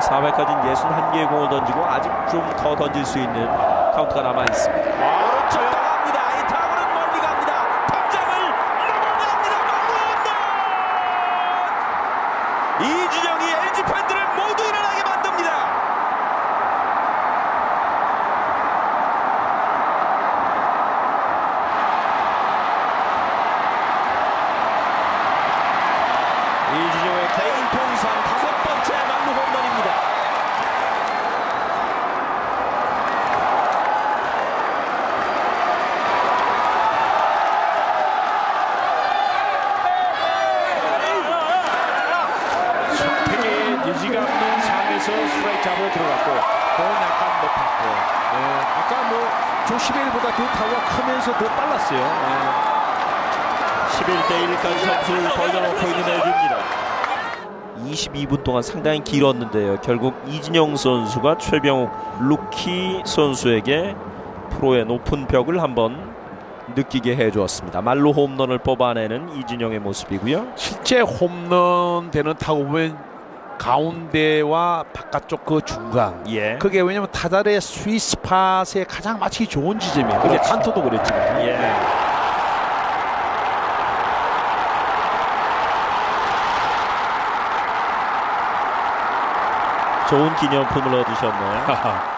4회까지는 61개의 공을 던지고 아직 좀 더 던질 수 있는 카운트가 남아 있습니다. 오른쪽 나갑니다. 이 타구는 멀리 갑니다. 탑장을 넘어갑니다. 말로 이준영이 LG 팬들을 모두 일어나게 만듭니다. 이준영의 개인 통산 다섯 번째 만루 홈런입니다. 되게 유지가 없는 상에서 스트라이크 잡으러 들어갔고 공은 약간 높았고 네, 아까 뭐 조시벨보다 그 타구가 크면서 더 빨랐어요. 네. 11대 1까지 점수를 벌려놓고 있는 LG입니다. 22분 동안 상당히 길었는데요. 결국 이진영 선수가 최병욱 루키 선수에게 프로의 높은 벽을 한번 느끼게 해주었습니다. 말로 홈런을 뽑아내는 이진영의 모습이고요. 실제 홈런 되는 타구 보면 가운데와 바깥쪽 그 중간 예. 그게 왜냐면 타자의 스윗 스팟에 가장 맞추기 좋은 지점이에요. 그게 그렇죠. 칸토도 그랬지만. 예. 좋은 기념품을 얻으셨네요.